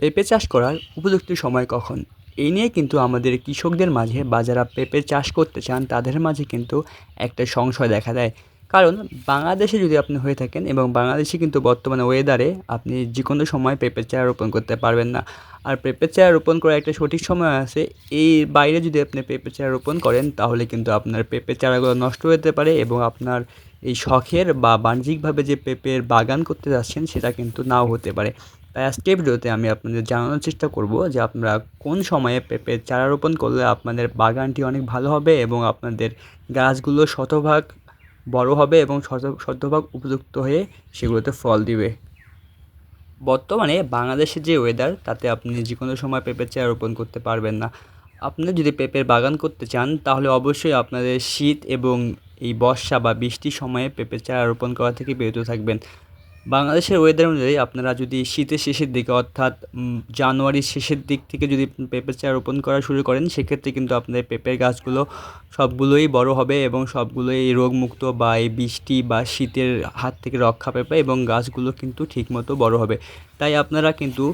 পেঁপে চাষ করার উপযুক্ত সময় কখন? এই নিয়ে কিন্তু আমাদের কৃষকদের মাঝে বা যারা পেঁপে চাষ করতে চান, তাদের মাঝে কিন্তু একটা সংশয় দেখা দেয়। কারণ বাংলাদেশে যদি আপনি হয়ে থাকেন এবং বাংলাদেশে কিন্তু বর্তমানে ওয়েদারে আপনি যে কোনো সময় পেঁপের চারা রোপণ করতে পারবেন না। আর পেঁপের চারা রোপণ করার একটা সঠিক সময় আছে এই বাইরে যদি আপনি পেঁপের চারা রোপণ করেন, তাহলে কিন্তু আপনার পেঁপের চারাগুলো নষ্ট যেতে পারে এবং আপনার এই শখের বা বাণিজ্যিকভাবে যে পেঁপের বাগান করতে যাচ্ছেন, সেটা কিন্তু নাও হতে পারে। তাই আজকের ভিডিওতে আমি আপনাদের জানানোর চেষ্টা করব যে আপনারা কোন সময়ে পেঁপের চারা রোপণ করলে আপনাদের বাগানটি অনেক ভালো হবে এবং আপনাদের গাছগুলো শতভাগ বড় হবে এবং শত, শতভাগ উপযুক্ত হয়ে সেগুলোতে ফল দিবে। বর্তমানে বাংলাদেশের যে ওয়েদার তাতে আপনি যে কোনো সময় পেঁপের চারা রোপণ করতে পারবেন না। আপনি যদি পেঁপের বাগান করতে চান, তাহলে অবশ্যই আপনাদের শীত এবং এই বর্ষা বা বৃষ্টির সময়ে পেঁপের চারা রোপণ করা থেকে বিরত থাকবেন। বাংলাদেশের ওয়েদার অনুযায়ী আপনারা যদি শীতের শেষের দিকে, অর্থাৎ জানুয়ারির শেষের দিক থেকে যদি পেঁপে চা রোপণ করা শুরু করেন, সেক্ষেত্রে কিন্তু আপনাদের পেঁপের গাছগুলো সবগুলোই বড় হবে এবং সবগুলোই রোগমুক্ত বা এই বৃষ্টি বা শীতের হাত থেকে রক্ষা পেপে এবং গাছগুলো কিন্তু ঠিকমতো বড় হবে। তাই আপনারা কিন্তু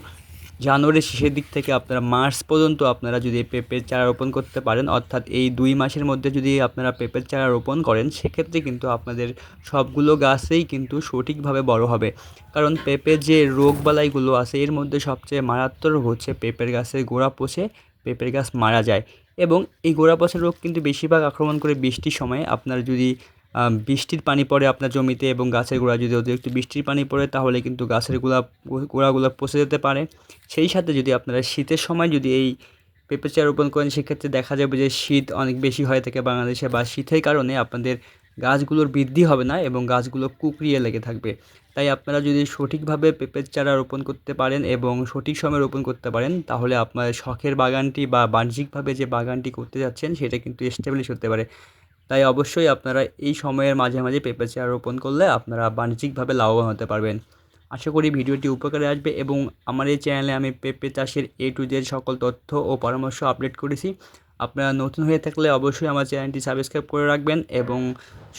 জানুয়ারির শেষের দিক থেকে আপনারা মার্চ পর্যন্ত আপনারা যদি পেঁপের চারা রোপণ করতে পারেন, অর্থাৎ এই দুই মাসের মধ্যে যদি আপনারা পেঁপের চারা রোপণ করেন, সেক্ষেত্রে কিন্তু আপনাদের সবগুলো গাছেই কিন্তু সঠিকভাবে বড় হবে। কারণ পেঁপের যে রোগবালাইগুলো আছে, এর মধ্যে সবচেয়ে মারাত্মক হচ্ছে পেঁপের গাছের গোড়া পচে, পেঁপের গাছ মারা যায়। এবং এই গোড়া পচা রোগ কিন্তু বেশিরভাগ আক্রমণ করে বৃষ্টির সময় আপনার যদি বৃষ্টির পানি পড়ে আপনার জমিতে এবং গাছের গোড়া যদি অতিরিক্ত বৃষ্টির পানি পড়ে, তাহলে কিন্তু গাছের গোড়া গোড়াগুলো পচে যেতে পারে। সেই সাথে যদি আপনারা শীতের সময় যদি এই পেঁপে চারা রোপণ করেন, সেক্ষেত্রে দেখা যাবে যে শীত অনেক বেশি হয়ে থাকে বাংলাদেশে বা শীতের কারণে আপনাদের গাছগুলোর বৃদ্ধি হবে না এবং গাছগুলো কুকড়িয়ে লেগে থাকবে। তাই আপনারা যদি সঠিকভাবে পেঁপের চারা রোপণ করতে পারেন এবং সঠিক সময়ে রোপণ করতে পারেন, তাহলে আপনার শখের বাগানটি বা বাণিজ্যিকভাবে যে বাগানটি করতে যাচ্ছেন, সেটা কিন্তু এস্টাবলিশ হতে পারে। তাই অবশ্যই আপনারা এই সময়ের মাঝে মাঝে পেঁপে চারা রোপণ করলে আপনারা বাণিজ্যিকভাবে লাভবান হতে পারবেন। আশা করি ভিডিওটি উপকারে আসবে এবং আমার এই চ্যানেলে আমি পেঁপে চাষের এ টু জেড সকল তথ্য ও পরামর্শ আপডেট করেছি। আপনারা নতুন হয়ে থাকলে অবশ্যই আমার চ্যানেলটি সাবস্ক্রাইব করে রাখবেন এবং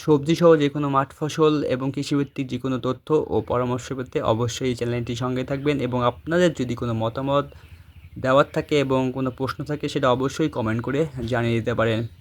সবজি সহ যে কোনো মাঠ ফসল এবং কৃষিভিত্তিক যে কোনো তথ্য ও পরামর্শ পেতে অবশ্যই এই চ্যানেলটির সঙ্গে থাকবেন এবং আপনাদের যদি কোনো মতামত দেওয়ার থাকে এবং কোনো প্রশ্ন থাকে সেটা অবশ্যই কমেন্ট করে জানিয়ে দিতে পারেন।